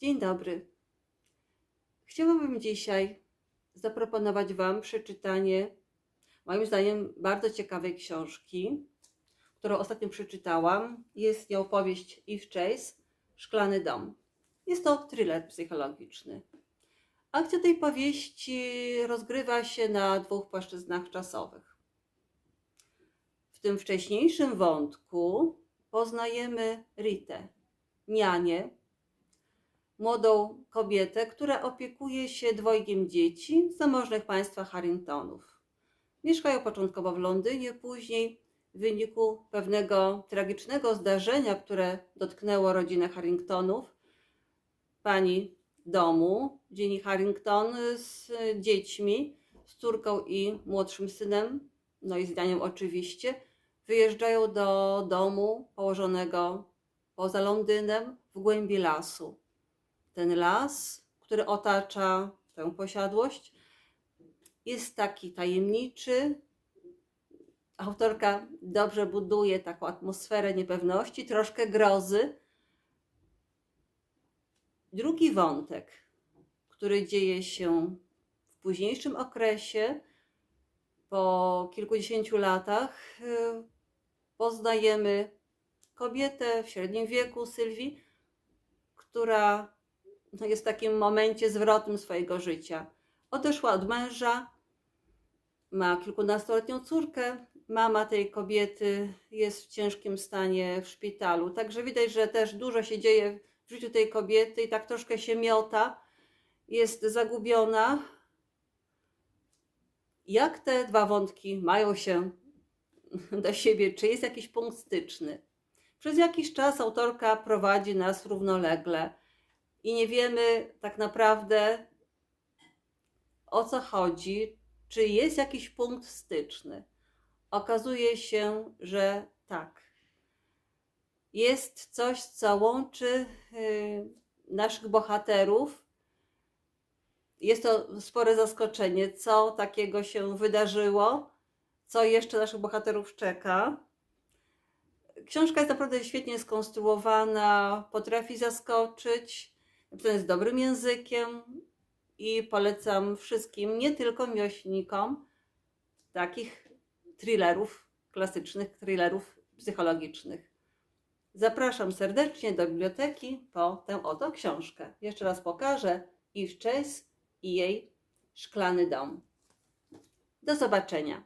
Dzień dobry. Chciałabym dzisiaj zaproponować Wam przeczytanie, moim zdaniem, bardzo ciekawej książki, którą ostatnio przeczytałam. Jest nią powieść Eve Chase, Szklany dom. Jest to thriller psychologiczny. Akcja tej powieści rozgrywa się na dwóch płaszczyznach czasowych. W tym wcześniejszym wątku poznajemy Ritę, nianię, młodą kobietę, która opiekuje się dwojgiem dzieci z zamożnych państwa Harringtonów. Mieszkają początkowo w Londynie, później w wyniku pewnego tragicznego zdarzenia, które dotknęło rodzinę Harringtonów, pani domu, Jenny Harrington z dziećmi, z córką i młodszym synem, no i z Danią oczywiście, wyjeżdżają do domu położonego poza Londynem w głębi lasu. Ten las, który otacza tę posiadłość, jest taki tajemniczy. Autorka dobrze buduje taką atmosferę niepewności, troszkę grozy. Drugi wątek, który dzieje się w późniejszym okresie, po kilkudziesięciu latach, y, poznajemy kobietę w średnim wieku, Sylwii, która jest w takim momencie zwrotnym swojego życia. Odeszła od męża, ma kilkunastoletnią córkę. Mama tej kobiety jest w ciężkim stanie w szpitalu. Także widać, że też dużo się dzieje w życiu tej kobiety i tak troszkę się miota. Jest zagubiona. Jak te dwa wątki mają się do siebie? Czy jest jakiś punkt styczny? Przez jakiś czas autorka prowadzi nas równolegle i nie wiemy tak naprawdę o co chodzi, czy jest jakiś punkt styczny. Okazuje się, że tak. Jest coś, co łączy y, naszych bohaterów. Jest to spore zaskoczenie, co takiego się wydarzyło, co jeszcze naszych bohaterów czeka. Książka jest naprawdę świetnie skonstruowana, potrafi zaskoczyć, napisana jest dobrym językiem i polecam wszystkim, nie tylko miłośnikom takich thrillerów, klasycznych thrillerów psychologicznych. Zapraszam serdecznie do biblioteki po tę oto książkę. Jeszcze raz pokażę Eve Chase i jej Szklany dom. Do zobaczenia.